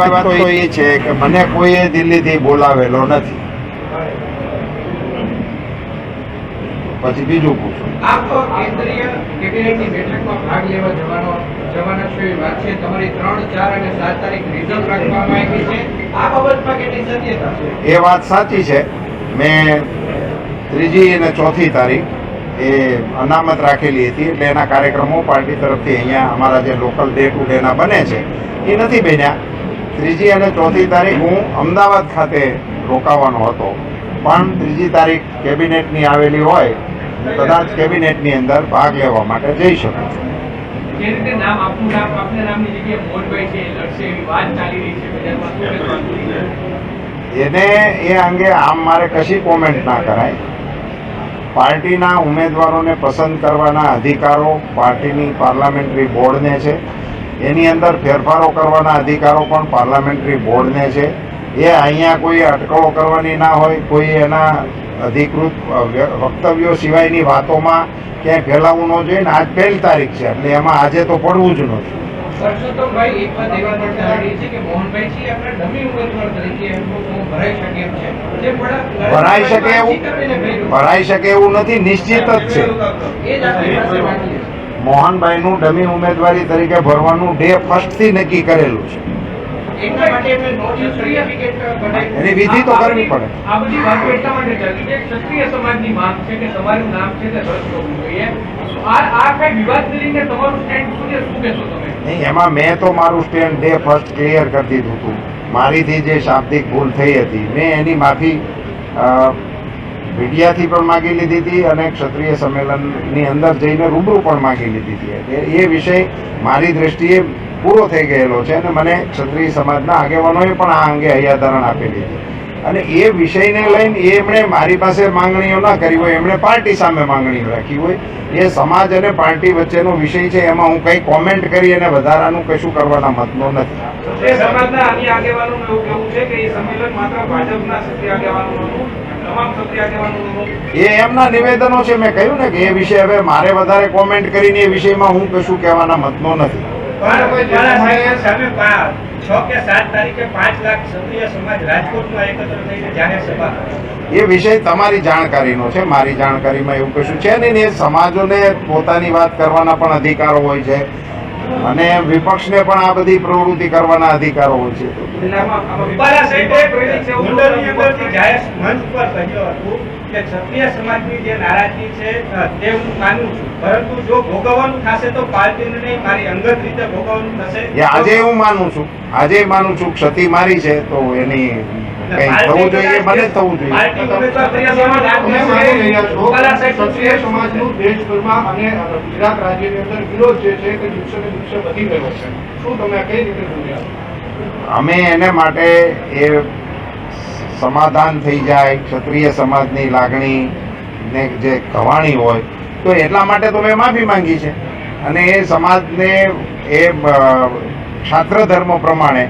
વાત તો એ છે કે મને કોઈએ દિલ્હીથી બોલાવેલો નથી. પછી બીજું પૂછો. આપ કેન્દ્રીય કેબિનેટની બેઠકમાં ભાગ લેવા જવાનો જવાના છો એ વાત છે. તમારી ત્રણ ચાર અને સાત તારીખ રિઝર્વ રાખવામાં આવી છે. આ બાબતમાં કેટલી સત્યતા છે? એ વાત સાચી છે. મેં ત્રીજી અને ચોથી તારીખ એ અનામત રાખેલી હતી એટલે એના કાર્યક્રમો પાર્ટી તરફથી અહીંયા અમારા જે લોકલ ડે ટુ ડેના બને છે એ નથી બન્યા. ત્રીજી અને ચોથી તારીખ હું અમદાવાદ ખાતે રોકાવાનો હતો. પણ ત્રીજી તારીખ કેબિનેટની આવેલી હોય કદાચ કેબિનેટની અંદર ભાગ લેવા માટે જઈ શકું? એને એ અંગે આમ મારે કશી કોમેન્ટ ના કરાય. પાર્ટીના ઉમેદવારોને પસંદ કરવાના અધિકારો પાર્ટીની પાર્લામેન્ટરી બોર્ડને છે. એની અંદર ફેરફારો કરવાના અધિકારો પણ પાર્લામેન્ટરી બોર્ડને છે. એ અહીંયા કોઈ અટકળો કરવાની ના હોય કોઈ એના અધિકૃત વક્તવ્યો સિવાયની વાતોમાં ક્યાંય ફેલાવવું ન જોઈએ. ને આજ પહેલી તારીખ છે એટલે એમાં આજે તો પડવું જ નથી. પરસોત્તમભાઈ એક વાત એવી પણ ચાલી રહી કે મોહનભાઈ છે આપણે ડમી ઉમેદવાર તરીકે ભરાઈ શકે એમ છે. ભરાઈ શકે એવું ભરાઈ શકે એવું નથી નિશ્ચિત જ છે. મોહનભાઈનું ડમી ઉમેદવારી તરીકે ભરવાનું ડે ફર્સ્ટથી નક્કી કરેલું છે. એની વિધિ તો કરવી પડે. આ બધી વાતો એટલા માટે ચાલી છે ક્ષત્રિય સમાજની માંગ છે કે તમારું નામ છે તે રદ કરવું જોઈએ. આ આ કઈ વિવાદને લઈને તમારું સ્ટેન્ડ શું છે? શું કહેશો તમે? નહીં એમાં મેં તો મારું સ્ટેન્ડ ડે ફર્સ્ટ ક્લિયર કરી દીધું હતું. મારીથી જે શાબ્દિક ભૂલ થઈ હતી મેં એની માફી મીડિયાથી પણ માગી લીધી હતી અને ક્ષત્રિય સંમેલનની અંદર જઈને રૂબરૂ પણ માગી લીધી હતી. એ વિષય મારી દ્રષ્ટિએ પૂરો થઈ ગયેલો છે અને મને ક્ષત્રિય સમાજના આગેવાનોએ પણ આ અંગે હૈયાધારણ આપેલી હતી અને એ વિષયને લઈને એમણે મારી પાસે માંગણીઓ ના કરી હોય, એમણે પાર્ટી સામે માંગણીઓ રાખી હોય, એ સમાજ અને પાર્ટી વચ્ચેનો વિષય છે, એમાં હું કંઈ કોમેન્ટ કરી અને વધારાનું કશું કરવાના મતનો નથી. સમાજના અન્ય આગેવાનોનું એવું છે કે એ સંમેલન માત્ર ભાજપના ક્ષત્રિય એ એમના નિવેદનો છે મેં કહ્યું ને કે એ વિશે હવે મારે વધારે કોમેન્ટ કરીને એ વિષયમાં હું કશું કહેવાના મતનો નથી. એ વિષય તમારી જાણકારીનો છે મારી જાણકારીમાં એવું કશું છે નહીં એ સમાજોને પોતાની વાત કરવાના પણ અધિકારો હોય છે અને વિપક્ષને પણ આ બધી પ્રવૃત્તિ કરવાના અધિકારો હોય છે આમાં- આમાં રૂપાલા સાહેબે પ્રેરિત છે એવું ગોંડલની અંદરથી જાહેર મંચ પર કહ્યું હતું કે ક્ષત્રિય સમાજની જે નારાજગી છે તે હું માનું છું. પરંતુ જો ભોગવવાનું થશે તો પાર્ટીને નહીં મારી અંગત રીતે ભોગવવાનું થશે. આજે હું માનું છું. આજે માનું છું ક્ષતિ મારી છે તો એની કંઈ થવું જોઈએ મને થવું જોઈએ. પાર્ટી ઉમેદવાર ક્ષત્રિય તરીકે સમાજ તમે આત્મનિર્ભર માની રહ્યા છો રૂપાલા સાહેબ શું ક્ષત્રિય છે? સમાજનું દેશભરમાં અને ગુજરાત રાજ્યની અંદર વિરોધ જે છે તે દિવસે ને દિવસે વધી રહ્યો છે. શું તમે કઈ રીતે જોયા અમે એને માટે એ સમાધાન થઈ જાય ક્ષત્રિય સમાજની લાગણી ને જે કવાણી હોય તો એટલા માટે તો મેં માફી માંગી છે. અને એ સમાજને એ ક્ષાત્ર ધર્મ પ્રમાણે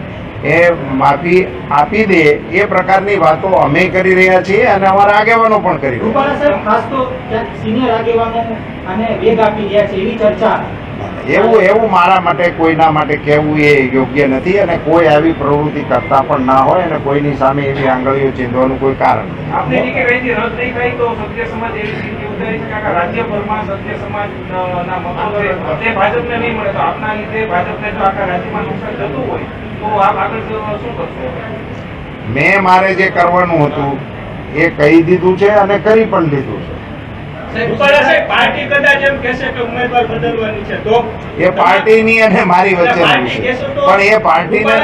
એ માફી આપી દે એ પ્રકારની વાતો અમે કરી રહ્યા છીએ અને અમારા આગેવાનો પણ કરી રહ્યા રૂપાલા સાહેબ ખાસ તો ક્યાંક સિનિયર આગેવાનો આને વેગ આપી રહ્યા છે એવી ચર્ચા છે. એવું એવું મારા માટે કોઈના માટે કહેવું એ યોગ્ય નથી અને કોઈ આવી પ્રવૃત્તિ કરતા પણ ના હોય અને કોઈની સામે એવી આંગળીઓ ચીંધવાનું કોઈ કારણ નથી મેં મારે જે કરવાનું હતું એ કહી દીધું છે અને કરી પણ લીધું છે. રૂપાલા સાહેબ પાર્ટી કદાચ એમ કહેશે કે ઉમેદવાર બદલવાની છે. તો એ પાર્ટીની અને મારી તો પણ એ પાર્ટીને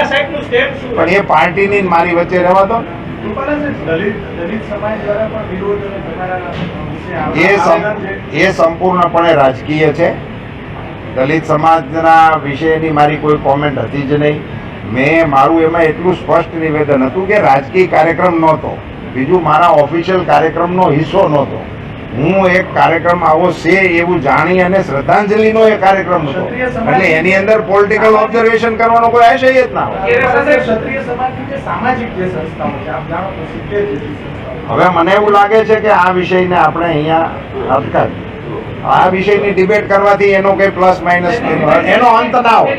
પણ એ પાર્ટીની મારી વચ્ચે રહેવા દો. દલિત દલિત સમાજ દ્વારા પણ વિરોધ અને તમારા વિશે એ સંપૂર્ણપણે રાજકીય છે. દલિત સમાજના વિષયની મારી કોઈ કોમેન્ટ હતી જ નહીં. મેં મારું એમાં એટલું સ્પષ્ટ નિવેદન હતું કે રાજકીય કાર્યક્રમ નહોતો. બીજું મારા ઓફિશિયલ કાર્યક્રમનો હિસ્સો નહોતો. હું એક કાર્યક્રમ આવો છે એવું જાણી અને શ્રદ્ધાંજલિનો એ કાર્યક્રમ હતો. એટલે એની અંદર પોલિટિકલ ઓબ્ઝર્વેશન કરવાનો કોઈ આશય જ ના હવે મને એવું લાગે છે કે આ વિષયને આપણે અહીંયા અટકાવીએ આ વિષયની ડિબેટ કરવાથી એનો કઈ પ્લસ માઇનસ એનો અંત ના છે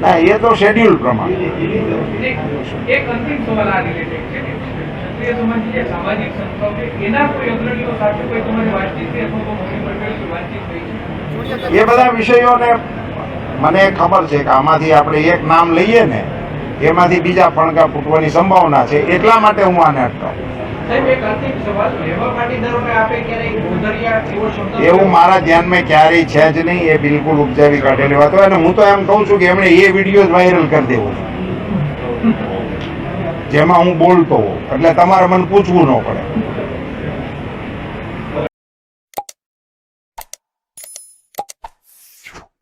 ના, એ તો શેડ્યુલ પ્રમાણે. એ બધા વિષયોને મને ખબર છે કે આમાંથી આપણે એક નામ લઈએ ને એમાંથી બીજા ફણકા ફૂટવાની સંભાવના છે. એટલા માટે હું આને અટકાવું એવો મારા ધ્યાનમાં ક્યારેય છે જ નહીં. એ બિલકુલ ઉપજાવી કાઢેલી વાત હોય. અને હું તો એમ કહું છું કે એમણે એ વીડિયો વાયરલ કરી દેવો. જેમાં હું બોલતો હોઉં. એટલે તમારે મને પૂછવું ન પડે.